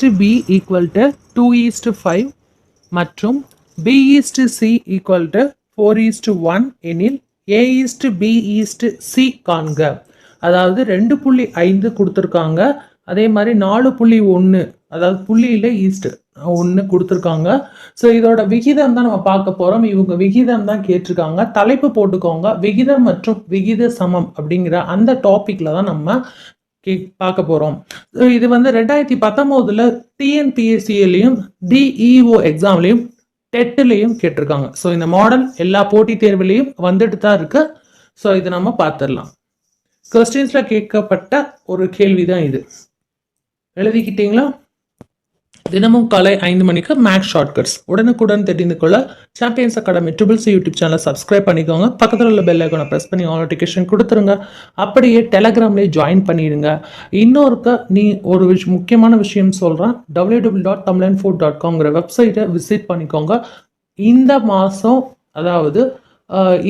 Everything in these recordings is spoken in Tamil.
Is to B equal to two is to five மற்றும் B is to C equal to four is to one எனில் A is to B is to C காண்க. அதாவது ரெண்டு புள்ளி ஐந்து கொடுத்துருக்காங்க. அதே மாதிரி நாலு புள்ளி ஒன்று அதாவது புள்ளியில் ஈஸ்ட் ஒன்று கொடுத்துருக்காங்க. ஸோ இதோட விகிதம் தான் நம்ம பார்க்க போகிறோம் இவங்க விகிதம் தான் கேட்டிருக்காங்க. தலைப்பு போட்டுக்கோங்க. விகிதம் மற்றும் விகித சமம் அப்படிங்கிற அந்த டாப்பிக்கில் தான் நம்ம கே பார்க்க போகிறோம் இது வந்து ரெண்டாயிரத்தி பத்தொம்போதில் டிஎன்பிஎஸ்சியிலையும் டிஇஓ எக்ஸாம்லேயும் டெட்டுலேயும் கேட்டிருக்காங்க. ஸோ இந்த மாடல் எல்லா போட்டித் தேர்வுலேயும் வந்துட்டு தான் இருக்கு. ஸோ இது நம்ம பார்த்துடலாம் கொஸ்டின்ஸில் கேட்கப்பட்ட ஒரு கேள்வி தான் இது. எழுதிக்கிட்டீங்களா? தினமும் காலை ஐந்து மணிக்கு மேக்ஸ் ஷார்ட்கட்ஸ் உடனுக்குடன் தெரிந்து கொள்ள champions academy triple C YouTube சேனலை சப்ஸ்கிரைப் பண்ணிக்கோங்க. பக்கத்தில் உள்ள பெல் ஐக்கனை ப்ரெஸ் பண்ணி ஆல் நோட்டிஃபிகேஷன் கொடுத்துருங்க. அப்படியே டெலகிராம்லேயே ஜாயின் பண்ணிடுங்க. இன்னொருக்க நீ ஒரு விஷ் முக்கியமான விஷயம் சொல்கிறேன் W W dot Tamizhan food dot காம்ங்கிற வெப்சைட்டை விசிட் பண்ணிக்கோங்க. இந்த மாதம் அதாவது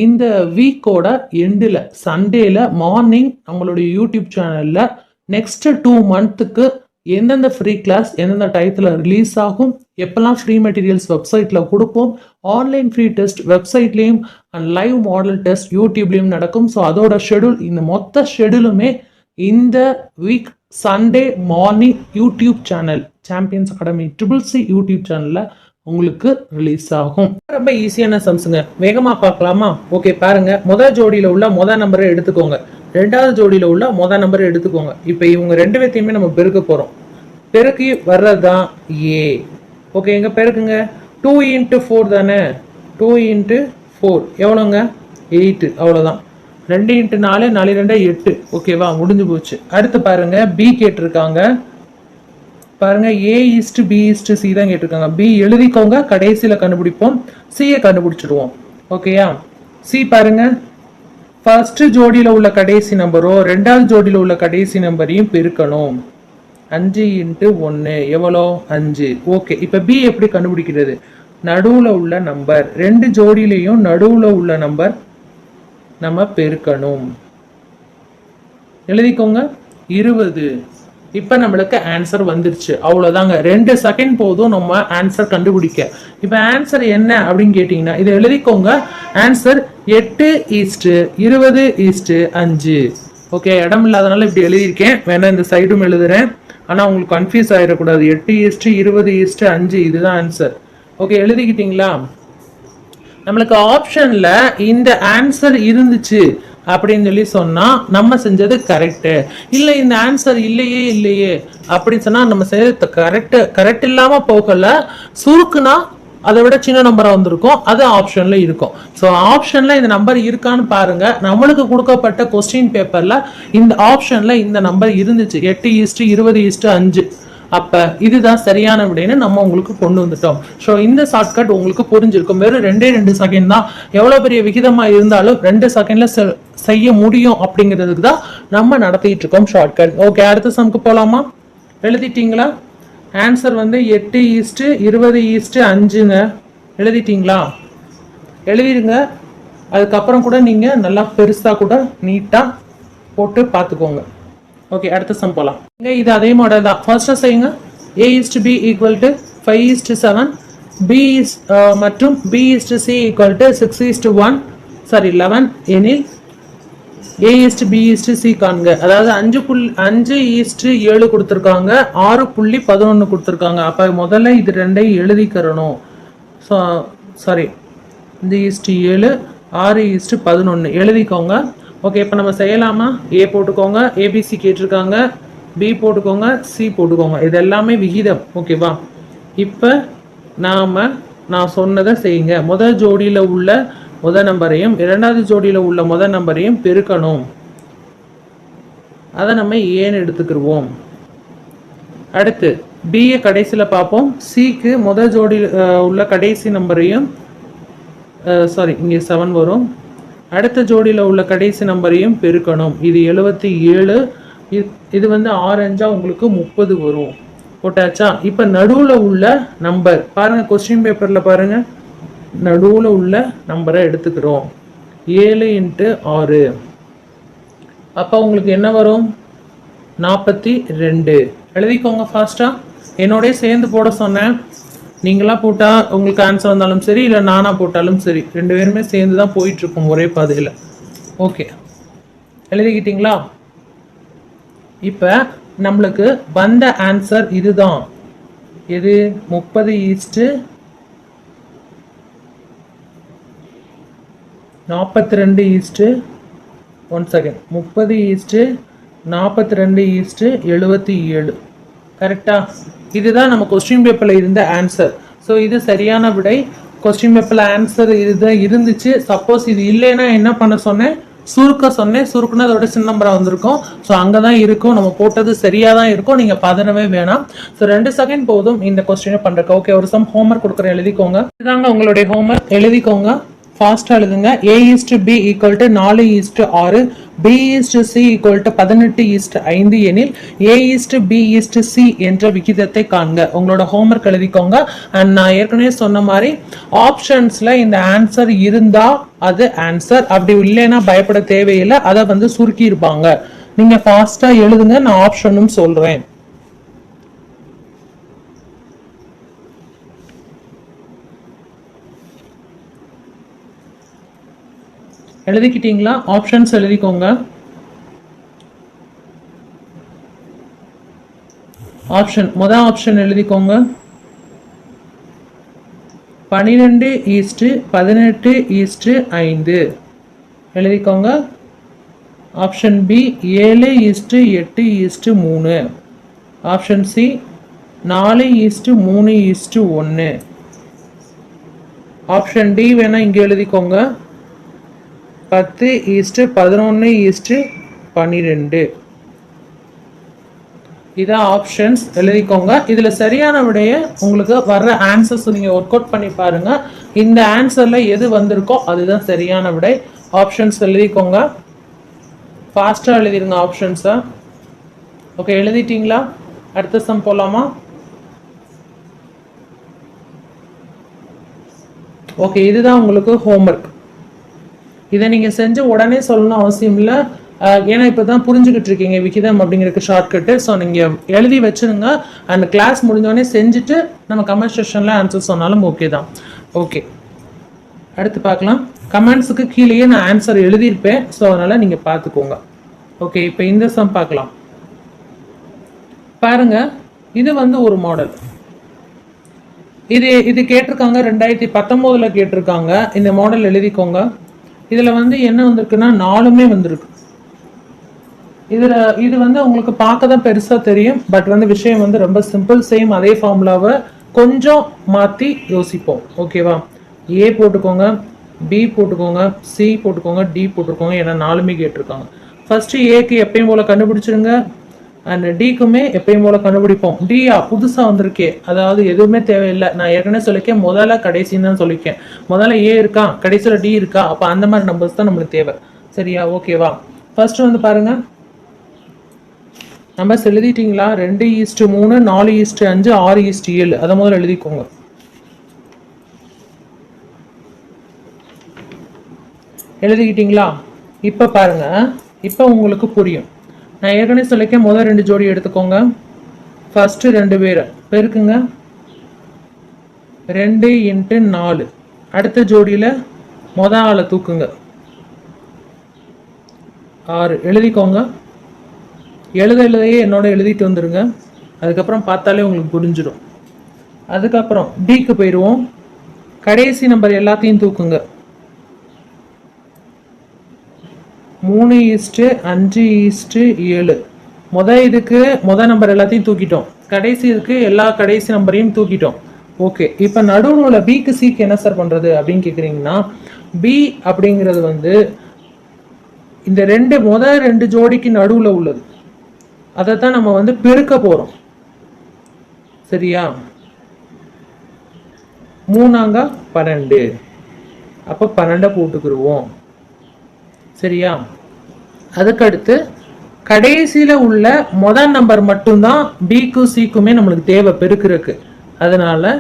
இந்த வீக்கோட எண்டில் சண்டேல மார்னிங் நம்மளுடைய யூடியூப் சேனலில் நெக்ஸ்ட் டூ மந்த்துக்கு எந்தெந்த ஃப்ரீ கிளாஸ் எந்தெந்த டயத்தில் ரிலீஸ் ஆகும் எப்போல்லாம் ஃப்ரீ மெட்டீரியல்ஸ் வெப்சைட்டில் கொடுப்போம் ஆன்லைன் ஃப்ரீ டெஸ்ட் வெப்சைட்லேயும் அண்ட் லைவ் மாடல் டெஸ்ட் யூடியூப்லேயும் நடக்கும். ஸோ அதோட ஷெடியூல் இந்த மொத்த ஷெடியூலுமே இந்த week Sunday morning YouTube channel champions academy triple C YouTube சேனலில் உங்களுக்கு ரிலீஸ் ஆகும். ரொம்ப ஈஸியான சம்ஸுங்க வேகமாக பார்க்கலாமா? ஓகே பாருங்க. முதல் ஜோடியில் உள்ள முதல் நம்பரை எடுத்துக்கோங்க. ரெண்டாவது ஜோடியில் உள்ள மொதல் நம்பரை எடுத்துக்கோங்க. இப்போ இவங்க ரெண்டு பேர்த்தையுமே நம்ம பெருக்க போகிறோம் பெருக்கி வர்றது தான் ஏ ஓகே எங்கே பெருக்குங்க. டூ இன்ட்டு ஃபோர் தானே? டூ இன்ட்டு ஃபோர் எவ்வளோங்க எயிட்டு அவ்வளோதான் ரெண்டு இன்ட்டு நாலு நாலு ரெண்டு எட்டு. ஓகேவா முடிஞ்சு போச்சு. அடுத்து பாருங்கள் பி கேட்டிருக்காங்க. பாருங்கள் A is to B is to C தான் கேட்டிருக்காங்க. பி எழுதிக்கோங்க கடைசியில் கண்டுபிடிப்போம். சியை கண்டுபிடிச்சிடுவோம். ஓகேயா சி பாருங்கள் ஃபர்ஸ்ட் ஜோடியில் உள்ள கடைசி நம்பரோ ரெண்டாவது ஜோடியில் உள்ள கடைசி நம்பரையும் பெருக்கணும். அஞ்சு இன்ட்டு ஒன்று எவ்வளோ? அஞ்சு. ஓகே இப்போ பி எப்படி கண்டுபிடிக்கிறது? நடுவில் உள்ள நம்பர். ரெண்டு ஜோடியிலையும் நடுவில் உள்ள நம்பர் நம்ம பெருக்கணும். எழுதிக்கோங்க. இருபது. இப்போ நம்மளுக்கு ஆன்சர் வந்துருச்சு. அவ்வளோதாங்க. ரெண்டு செகண்ட் போதும் நம்ம ஆன்சர் கண்டுபிடிக்க. இப்போ ஆன்சர் என்ன அப்படின்னு கேட்டிங்கன்னா இதை எழுதிக்கோங்க. ஆன்சர் எட்டு ஈஸ்ட்டு இருபது ஈஸ்ட்டு அஞ்சு. ஓகே இடம் இல்லாதனால இப்படி எழுதியிருக்கேன். வேணால் இந்த சைடும் எழுதுறேன். ஆனால் உங்களுக்கு கன்ஃபியூஸ் ஆகிடக்கூடாது எட்டு ஈஸ்ட்டு இருபது ஈஸ்ட்டு அஞ்சு. இதுதான் ஆன்சர் ஓகே எழுதிக்கிட்டீங்களா? நம்மளுக்கு ஆப்ஷனில் இந்த ஆன்சர் இருந்துச்சு அப்படின்னு சொல்லி சொன்னால் நம்ம செஞ்சது கரெக்டு இல்லை இந்த ஆன்சர் இல்லையே இல்லையே அப்படின்னு சொன்னால் நம்ம செய்யறது கரெக்டு கரெக்ட் இல்லாமல் போகலை. சுருக்குனா அதை விட சின்ன நம்பராக வந்திருக்கும். அது ஆப்ஷனில் இருக்கும். ஸோ ஆப்ஷன்ல இந்த நம்பர் இருக்கான்னு பாருங்க. நம்மளுக்கு கொடுக்கப்பட்ட கொஸ்டின் பேப்பர்ல இந்த ஆப்ஷனில் இந்த நம்பர் இருந்துச்சு. எட்டு ஈஸ்ட்டு இருபது ஈஸ்ட்டு அஞ்சு. அப்போ இதுதான் சரியான விடைன்னு நம்ம உங்களுக்கு கொண்டு வந்துட்டோம். ஸோ இந்த ஷார்ட்கட் உங்களுக்கு புரிஞ்சிருக்கும். வெறும் ரெண்டே ரெண்டு செகண்ட் தான். எவ்வளோ பெரிய விகிதமாக இருந்தாலும் ரெண்டு செகண்டில் செய்ய முடியும் அப்படிங்கிறதுக்கு தான் நம்ம நடத்திட்டு இருக்கோம் ஷார்ட்கட் ஓகே அடுத்த சமுக்கு போகலாமா எழுதிட்டீங்களா? ஆன்சர் வந்து எட்டு ஈஸ்ட்டு இருபது ஈஸ்ட்டு அஞ்சுங்க. எழுதிட்டிங்களா? எழுதிடுங்க. அதுக்கப்புறம் கூட நீங்கள் நல்லா பெருசாக கூட நீட்டாக போட்டு பார்த்துக்கோங்க. ஓகே அடுத்த சம் போகலாம் இங்கே இது அதே மாடல் தான். ஃபர்ஸ்ட்டாக செய்யுங்க. A is to B equal to five is to seven B is மற்றும் B is to C equal to six is to one sorry eleven எனில் A is to B is to C காண்க. அதாவது அஞ்சு புள்ளி அஞ்சு ஈஸ்ட் ஏழு கொடுத்துருக்காங்க. ஆறு புள்ளி பதினொன்று கொடுத்துருக்காங்க. அப்போ முதல்ல இது ரெண்டையும் எழுதிக்கிறணும். ஸோ சாரி இந்த ஈஸ்ட் ஏழு ஆறு ஈஸ்ட் பதினொன்று எழுதிக்கோங்க. ஓகே இப்போ நம்ம செய்யலாமா? ஏ போட்டுக்கோங்க. ஏபிசி கேட்டிருக்காங்க. பி போட்டுக்கோங்க. சி போட்டுக்கோங்க. இது எல்லாமே விகிதம். ஓகேவா இப்போ நாம் நான் சொன்னதை செய்யுங்க. முதல் ஜோடியில் உள்ள முதல் நம்பரையும் இரண்டாவது ஜோடியில் உள்ள முதல் நம்பரையும் பெருக்கணும். அதை நம்ம ஏன்னு எடுத்துக்கிடுவோம் அடுத்து பிஏ கடைசியில் பார்ப்போம். சிக்கு முதல் ஜோடியில் உள்ள கடைசி நம்பரையும் சாரி இங்கே செவன் வரும். அடுத்த ஜோடியில் உள்ள கடைசி நம்பரையும் பெருக்கணும். இது எழுபத்தி ஏழு இது வந்து ஆரஞ்சாக உங்களுக்கு முப்பது வரும். போட்டாச்சா? இப்போ நடுவில் உள்ள நம்பர் பாருங்கள் கொஸ்டின் பேப்பரில் பாருங்கள் நடுவில் உள்ள நம்பரை எடுத்துக்கிறோம். ஏழு இன்ட்டு ஆறு. அப்போ உங்களுக்கு என்ன வரும்? நாற்பத்தி ரெண்டு. எழுதிக்கோங்க ஃபாஸ்ட்டாக என்னோடய சேர்ந்து போட சொன்னேன். நீங்களா போட்டால் உங்களுக்கு ஆன்சர் வந்தாலும் சரி இல்லை நானாக போட்டாலும் சரி. ரெண்டு பேருமே சேர்ந்து தான் போயிட்டுருக்கோம் ஒரே பாதையில். ஓகே எழுதிக்கிட்டீங்களா? இப்போ நம்மளுக்கு வந்த ஆன்சர் இதுதான். எது? முப்பது ஈஸ்ட்டு நாற்பத்தி ரெண்டு ஈஸ்ட்டு ஒன் செகண்ட் முப்பது ஈஸ்ட்டு நாற்பத்தி ரெண்டு ஈஸ்ட்டு எழுபத்தி ஏழு. கரெக்டாக இதுதான் நம்ம கொஸ்டின் பேப்பரில் இருந்த ஆன்சர் ஸோ இது சரியான விடை. கொஸ்டின் பேப்பரில் ஆன்சர் இதுதான் இருந்துச்சு. சப்போஸ் இது இல்லைன்னா என்ன பண்ண சொன்னேன்? சுருக்க சொன்னேன். சுருக்குனா அதோட சின்ன நம்பராக வந்திருக்கும். ஸோ அங்கே தான் இருக்கும். நம்ம போட்டது சரியாக தான் இருக்கும். நீங்கள் பதறவே வேணாம். ஸோ ரெண்டு செகண்ட் போதும் இந்த கொஸ்டினை பண்ணுறக்கு ஓகே ஒரு சம் ஹோம்ஒர்க் கொடுக்குறேன். எழுதிக்கோங்க. இதாங்க உங்களுடைய ஹோம்ஒர்க் எழுதிக்கோங்க. ஃபாஸ்ட்டாக எழுதுங்க. A is to B equal to நாலு ஈஸ்ட் ஆறு. B is to C equal to பதினெட்டு ஈஸ்ட் ஐந்து எனில் A is to B is to C என்ற விகிதத்தை காண்க. உங்களோட ஹோம்ஒர்க் எழுதிக்கோங்க. அண்ட் நான் ஏற்கனவே சொன்ன மாதிரி ஆப்ஷன்ஸில் இந்த ஆன்சர் இருந்தால் அது ஆன்சர் அப்படி இல்லைன்னா பயப்பட தேவையில்லை. அதை வந்து சுருக்கியிருப்பாங்க. நீங்கள் ஃபாஸ்ட்டாக எழுதுங்க. நான் ஆப்ஷனும் சொல்கிறேன் எழுதிக்கிட்டீங்களா? ஆப்ஷன்ஸ் எழுதிக்கோங்க. ஆப்ஷன் முத ஆப்ஷன் எழுதிக்கோங்க. பன்னிரெண்டு ஈஸ்ட்டு பதினெட்டு ஈஸ்ட்டு ஐந்து. எழுதிக்கோங்க. ஆப்ஷன் பி ஏழு ஈஸ்ட்டு எட்டு ஈஸ்ட்டு மூணு. ஆப்ஷன் சி நாலு ஈஸ்ட்டு மூணு ஈஸ்ட்டு ஒன்று ஆப்ஷன் டி வேணால் இங்கே எழுதிக்கோங்க. பத்து ஈஸ்ட்டு பதினொன்று ஈஸ்ட்டு பன்னிரெண்டு. இதான் ஆப்ஷன்ஸ் எழுதிக்கோங்க. இதில் சரியான விடைய உங்களுக்கு வர்ற ஆன்சர்ஸ் நீங்கள் ஒர்க் அவுட் பண்ணி பாருங்கள் இந்த ஆன்சரில் எது வந்திருக்கோ அதுதான் சரியான விடை. ஆப்ஷன்ஸ் எழுதிக்கோங்க. ஃபாஸ்ட்டாக எழுதிடுங்க ஆப்ஷன்ஸை ஓகே எழுதிட்டீங்களா? அடுத்த சம் போகலாமா ஓகே இதுதான் உங்களுக்கு ஹோம்ஒர்க் இதை நீங்கள் செஞ்சு உடனே சொல்லணும் அவசியம் இல்லை. ஏன்னா இப்போ தான் புரிஞ்சுக்கிட்டு இருக்கீங்க விகிதம் அப்படிங்கிறதுக்கு ஷார்ட்கட்டு ஸோ நீங்கள் எழுதி வச்சுருங்க. அந்த கிளாஸ் முடிஞ்சோடனே செஞ்சுட்டு நம்ம கமெண்ட் செஷனில் ஆன்சர் சொன்னாலும் ஓகே தான். ஓகே அடுத்து பார்க்கலாம். கமெண்ட்ஸுக்கு கீழேயே நான் ஆன்சர் எழுதியிருப்பேன். ஸோ அதனால் நீங்கள் பார்த்துக்கோங்க. ஓகே இப்போ இந்த சம் பார்க்கலாம். பாருங்க இது வந்து ஒரு மாடல் இது இது கேட்டிருக்காங்க ரெண்டாயிரத்தி பத்தொம்போதில் கேட்டிருக்காங்க. இந்த மாடல் எழுதிக்கோங்க. இதில் வந்து என்ன வந்திருக்குன்னா நாலுமே வந்திருக்கு. இதில் இது வந்து உங்களுக்கு பார்க்க தான் பெருசாக தெரியும் பட் வந்து விஷயம் வந்து ரொம்ப சிம்பிள் சேம் அதே ஃபார்முலாவை கொஞ்சம் மாற்றி யோசிப்போம். ஓகேவா ஏ போட்டுக்கோங்க பி போட்டுக்கோங்க சி போட்டுக்கோங்க டி போட்டுக்கோங்க ஏன்னா நாலுமே கேட்டிருக்காங்க. ஃபஸ்ட்டு ஏக்கு எப்பயும் போல் கண்டுபிடிச்சிருங்க. அண்ட் டிக்குமே எப்பயும் போல கண்டுபிடிப்போம். டியா புதுசாக வந்திருக்கே. அதாவது எதுவுமே தேவையில்லை. நான் ஏற்கனவே சொல்லிக்கேன் முதல்ல கடைசின்னு தான் சொல்லிக்கேன் முதல்ல ஏ இருக்கா? கடைசியில் டி இருக்கா? அப்போ அந்த மாதிரி நம்பர்ஸ் தான் நம்மளுக்கு தேவை. சரியா? ஓகேவா ஃபர்ஸ்ட் வந்து பாருங்க. நம்பர்ஸ் எழுதிட்டீங்களா? ரெண்டு ஈஸ்ட் மூணு நாலு ஈஸ்ட் அஞ்சு ஆறு ஈஸ்ட் ஏழு. அதை முதல்ல எழுதிக்கோங்க. எழுதிக்கிட்டீங்களா? இப்போ பாருங்க. இப்போ உங்களுக்கு புரியும். நான் ஏற்கனவே சொல்லிக்கேன் முதல் ரெண்டு ஜோடி எடுத்துக்கோங்க. ஃபஸ்ட்டு ரெண்டு பேர். பெருக்குங்க. ரெண்டு இன்ட்டு நாலு. அடுத்த ஜோடியில் மொதல் ஆளை தூக்குங்க. ஆறு. எழுதிக்கோங்க. எழுத எழுதையே என்னோட எழுதிட்டு வந்துடுங்க அதுக்கப்புறம் பார்த்தாலே உங்களுக்கு புரிஞ்சிடும். அதுக்கப்புறம் டிக்கு போயிடுவோம். கடைசி நம்பர் எல்லாத்தையும் தூக்குங்க. மூணு ஈஸ்ட்டு அஞ்சு ஈஸ்ட்டு ஏழு. மொதல் இதுக்கு மொதல் நம்பர் எல்லாத்தையும் தூக்கிட்டோம். கடைசி இதுக்கு எல்லா கடைசி நம்பரையும் தூக்கிட்டோம். ஓகே இப்போ நடுவில் உள்ள பிக்கு சிக்கு என்ன சார் பண்ணுறது அப்படின்னு கேட்குறீங்கன்னா பி அப்படிங்கிறது வந்து இந்த ரெண்டு முதல் ரெண்டு ஜோடிக்கு நடுவில் உள்ளது. அதை தான் நம்ம வந்து பெருக்க போகிறோம் சரியா? மூணாங்க பன்னெண்டு. அப்போ பன்னெண்டை போட்டுக்கிடுவோம் சரியா? அதுக்கடுத்து கடைசியில் உள்ள முதல் நம்பர் மட்டும்தான் பிக்கும் சிக்குமே நம்மளுக்கு தேவை பெருக்கிறதுக்கு. அதனால்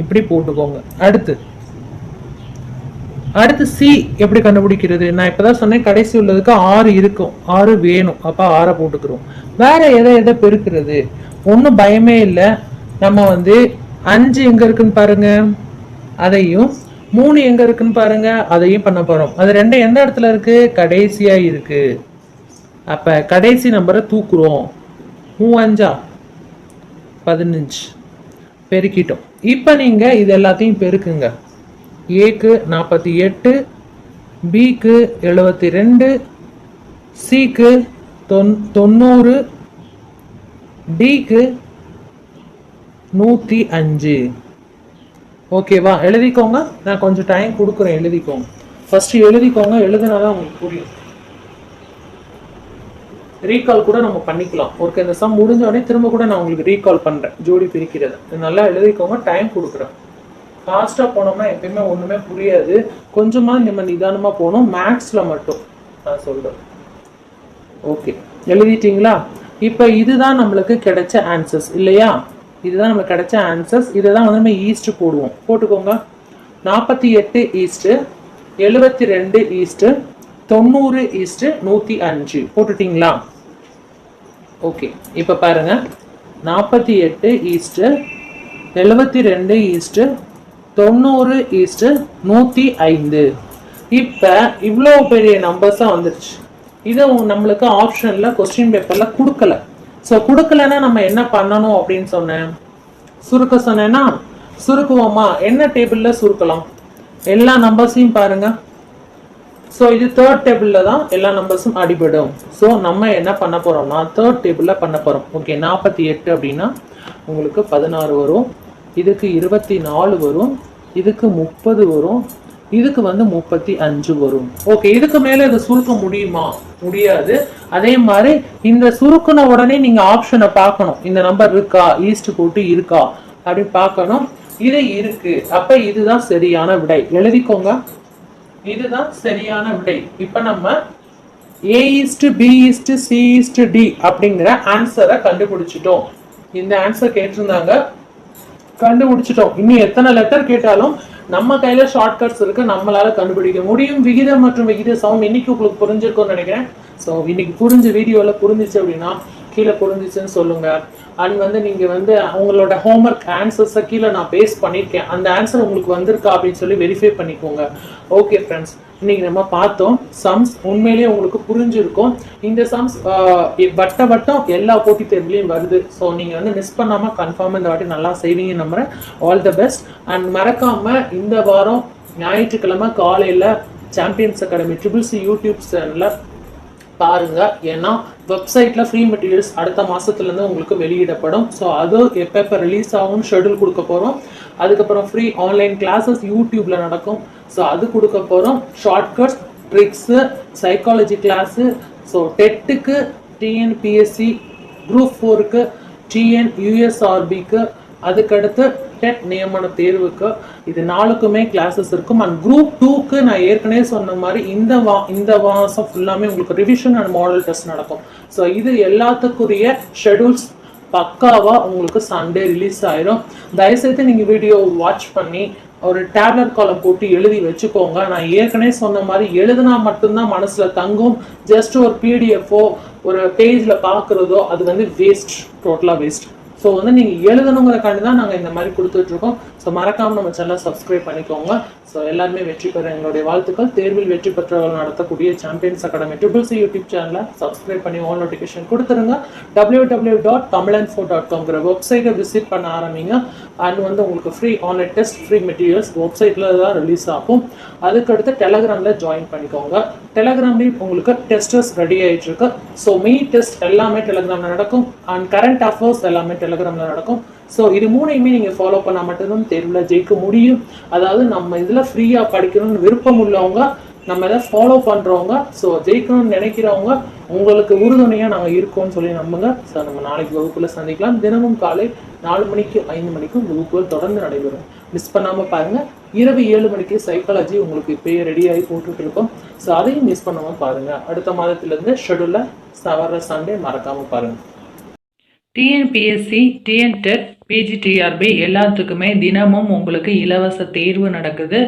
இப்படி போட்டுக்கோங்க. அடுத்து அடுத்து சி எப்படி கண்டுபிடிக்கிறது? நான் இப்பதான் சொன்னேன் கடைசி உள்ளதுக்கு ஆறு இருக்கும். ஆறு வேணும். அப்போ ஆறை போட்டுக்கிறோம். வேற எதை எதை பெருக்கிறது? ஒன்றும் பயமே இல்லை. நம்ம வந்து அஞ்சு எங்கே இருக்குன்னு பாருங்க. அதையும் மூணு எங்க இருக்குன்னு பாருங்க அதையும் பண்ண போறோம். அது ரெண்டும் எந்த இடத்துல இருக்கு? கடைசியா இருக்கு. அப்ப கடைசி நம்பரை தூக்குறோம். மூவஞ்சா? பதினஞ்சு. பெருக்கிட்டோம். இப்போ நீங்க இது எல்லாத்தையும் பெருக்குங்க. ஏக்கு நாற்பத்தி எட்டு பிக்கு எழுபத்தி ரெண்டு சிக்கு தொன் தொண்ணூறு டிக்கு நூற்றி அஞ்சு. ஓகேவா எழுதிக்கோங்க. நான் கொஞ்சம் டைம் கொடுக்குறேன் எழுதிக்கோங்க. ஃபஸ்ட்டு எழுதிக்கோங்க எழுதுனா தான் உங்களுக்கு புரியும். ரீகால் கூட நம்ம பண்ணிக்கலாம். ஓகே இந்த சம் முடிஞ்ச உடனே திரும்ப கூட நான் உங்களுக்கு ரீகால் பண்ணுறேன் ஜோடி பிரிக்கிறது. இது நல்லா எழுதிக்கோங்க டைம் கொடுக்குறேன். ஃபாஸ்ட்டாக போனோம்னா எப்பயுமே ஒன்றுமே புரியாது. கொஞ்சமாக நம்ம நிதானமாக போகணும். மேக்ஸில் மட்டும் நான் சொல்கிறேன் ஓகே எழுதிட்டீங்களா? இப்போ இதுதான் நம்மளுக்கு கிடைச்ச ஆன்சர்ஸ் இல்லையா? இதுதான் நம்மளுக்கு கிடைச்ச ஆன்சர்ஸ் இதை தான் வந்து நம்ம ஈஸ்ட் போடுவோம். போட்டுக்கோங்க. நாற்பத்தி எட்டு ஈஸ்ட்டு எழுபத்தி ரெண்டு ஈஸ்ட்டு தொண்ணூறு ஈஸ்ட்டு நூற்றி அஞ்சு. போட்டுட்டிங்களா? ஓகே இப்போ பாருங்க. நாற்பத்தி எட்டு ஈஸ்ட்டு எழுபத்தி ரெண்டு ஈஸ்ட்டு தொண்ணூறு ஈஸ்ட்டு நூற்றி ஐந்து. இப்போ இவ்வளோ பெரிய நம்பர்ஸாக வந்துருச்சு. இதை நம்மளுக்கு ஆப்ஷனில் கொஸ்டின் பேப்பரில் கொடுக்கல. ஸோ கொடுக்கலன்னா நம்ம என்ன பண்ணணும் அப்படின்னு சொன்னேன். சுருக்க சொன்னேன்னா சுருக்குவோமா? என்ன டேபிளில் சுருக்கலாம்? எல்லா நம்பர்ஸையும் பாருங்க. ஸோ இது தேர்ட் டேபிளில் தான் எல்லா நம்பர்ஸும் அடிபடும். ஸோ நம்ம என்ன பண்ண போகிறோம்னா தேர்ட் டேபிளில் பண்ண போகிறோம் ஓகே நாற்பத்தி எட்டு அப்படின்னா உங்களுக்கு பதினாறு வரும். இதுக்கு இருபத்தி நாலு வரும். இதுக்கு முப்பது வரும். இதுக்கு வந்து முப்பத்தி அஞ்சு வரும். ஓகே இதுக்கு மேல இதை சுருக்க முடியுமா? முடியாது. அதே மாதிரி இந்த சுருக்குன உடனே நீங்க ஆப்ஷனை பார்க்கணும். இந்த நம்பர் இருக்கா? ஈஸ்ட் போட்டு இருக்கா? அப்படின்னு பார்க்கணும். இது இருக்கு. அப்ப இதுதான் சரியான விடை. எழுதிக்கோங்க. இதுதான் சரியான விடை. இப்ப நம்ம A is to B is to C is to D அப்படிங்கிற ஆன்சரை கண்டுபிடிச்சிட்டோம். இந்த ஆன்சர் கேட்டிருந்தாங்க. கண்டுபிடிச்சிட்டோம். இன்னும் எத்தனை லெட்டர் கேட்டாலும் நம்ம கையில ஷார்ட்கட்ஸ் இருக்கு நம்மளால கண்டுபிடிக்க முடியும். விகிதம் மற்றும் விகித சமம் இன்னைக்கு உங்களுக்கு புரிஞ்சிருக்கும்னு நினைக்கிறேன். ஸோ இன்னைக்கு புரிஞ்ச வீடியோல புரிஞ்சிச்சு அப்படின்னா கீழே புரிஞ்சிச்சுன்னு சொல்லுங்க. அண்ட் வந்து நீங்க வந்து அவங்களோட ஹோம்ஒர்க் ஆன்சர்ஸை கீழே நான் பேஸ் பண்ணியிருக்கேன். அந்த ஆன்சர் உங்களுக்கு வந்திருக்கா அப்படின்னு சொல்லி வெரிஃபை பண்ணிக்கோங்க. ஓகே ஃப்ரெண்ட்ஸ் இன்னைக்கு நம்ம பார்த்தோம் சம்ஸ் உண்மையிலேயே உங்களுக்கு புரிஞ்சிருக்கும். இந்த சம்ஸ் வட்ட வட்டம் எல்லா போட்டித் தேர்வுலையும் வருது. ஸோ நீங்கள் வந்து மிஸ் பண்ணாமல் கன்ஃபார்ம் இந்த வாட்டி நல்லா செய்வீங்க நம்புகிறேன் ஆல் த பெஸ்ட் அண்ட் மறக்காமல் இந்த வாரம் ஞாயிற்றுக்கிழமை காலையில் champions academy triple C YouTube சேனலில் பாருங்க ஏன்னா வெப்சைட்ல ஃப்ரீ மெட்டீரியல்ஸ் அடுத்த மாசத்துல இருந்து உங்களுக்கு வெளியிடப்படும். ஸோ அது எப்போ எப்போ ரிலீஸ் ஆகும் ஷெட்யூல் கொடுக்க போறோம். அதுக்கப்புறம் ஃப்ரீ ஆன்லைன் கிளாஸஸ் யூடியூப்ல நடக்கும். ஸோ அது கொடுக்க போறோம். Shortcuts tricks psychology class so டெட்டுக்கு TNPSC group ஃபோருக்கு டிஎன் யூஎஸ்ஆர்பிக்கு அதுக்கடுத்து டெட் நியமன தேர்வுக்கு இது நாளுக்குமே கிளாஸஸ் இருக்கும். அண்ட் குரூப் டூக்கு நான் ஏற்கனவே சொன்ன மாதிரி இந்த வா இந்த மாதம் ஃபுல்லாமே உங்களுக்கு ரிவிஷன் அண்ட் மாடல் டெஸ்ட் நடக்கும். ஸோ இது எல்லாத்துக்குரிய ஷெடியூல்ஸ் பக்காவாக உங்களுக்கு சண்டே ரிலீஸ் ஆயிரும். தயவுசெய்து நீங்கள் வீடியோ வாட்ச் பண்ணி ஒரு டேப்லெட் காலம் போட்டு எழுதி வச்சுக்கோங்க. நான் ஏற்கனவே சொன்ன மாதிரி எழுதுனா மட்டும்தான் மனசில் தங்கும். ஜஸ்ட் ஒரு பிடிஎஃபோ ஒரு பேஜில் பார்க்குறதோ அது வந்து வேஸ்ட் டோட்டலாக வேஸ்ட் ஸோ வந்து நீங்கள் எழுதணுங்கிறக்காண்டி தான் நாங்கள் இந்த மாதிரி கொடுத்துட்ருக்கோம். ஸோ மறக்காமல் நம்ம சேனலை சப்ஸ்கிரைப் பண்ணிக்கோங்க. ஸோ எல்லாருமே வெற்றி பெற எங்களுடைய வாழ்த்துக்கள். தேர்வில் வெற்றி பெற்றவர்கள் நடத்தக்கூடிய champions academy triple C YouTube சேனலை சப்ஸ்கிரைப் பண்ணி ஆல் நோட்டிஃபிகேஷன் கொடுத்துருங்க. W W dot Tamizhan four dot காம்ங்கிற வெப்சைட்டை விசிட் பண்ண ஆரம்பிங்க. அண்ட் வந்து உங்களுக்கு free online test free materials வெப்சைட்டில் தான் ரிலீஸ் ஆகும். அதுக்கடுத்து டெலகிராமில் ஜாயின் பண்ணிக்கோங்க. டெலகிராம்லேயும் உங்களுக்கு டெஸ்டர்ஸ் ரெடி ஆகிட்டு இருக்கு ஸோ மெயின் டெஸ்ட் எல்லாமே டெலகிராமில் நடக்கும். அண்ட் கரண்ட் அஃபேர்ஸ் எல்லாமே டெலகிராமில் நடக்கும். ஸோ இது மூணையுமே நீங்கள் ஃபாலோ பண்ணால் மட்டும்தான் தேர்வில் ஜெயிக்க முடியும். அதாவது நம்ம இதில் ஃப்ரீயாக படிக்கணும்னு விருப்பம் உள்ளவங்க நம்ம இதை ஃபாலோ பண்ணுறவங்க ஸோ ஜெயிக்கணும்னு நினைக்கிறவங்க உங்களுக்கு உறுதுணையாக நாங்கள் இருக்கோம்னு சொல்லி நம்புங்க. ஸோ நம்ம நாளைக்கு வகுப்பில் சந்திக்கலாம். தினமும் காலை நாலு மணிக்கு ஐந்து மணிக்கும் வகுப்புகள் தொடர்ந்து நடைபெறும். மிஸ் பண்ணாமல் பாருங்க. இரவு ஏழு மணிக்கு சைக்காலஜி உங்களுக்கு இப்பயே ரெடியாகி போட்டுட்டு இருக்கோம். ஸோ அதையும் மிஸ் பண்ணாமல் பாருங்க. அடுத்த மாதத்துலேருந்து ஷெடியூலில் சவர சண்டே மறக்காமல் பாருங்கள் டிஎன்பிஎஸ்சி டிஎன்டெட் பிஜிடிஆர்பி எல்லாத்துக்குமே தினமும் உங்களுக்கு இலவச தேர்வு நடக்குது.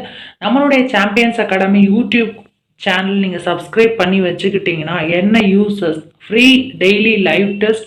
நம்மளுடைய சாம்பியன்ஸ் அகாடமி யூடியூப் சேனல் நீங்கள் சப்ஸ்கிரைப் பண்ணி வச்சுக்கிட்டிங்கன்னா என்ன uses free daily live test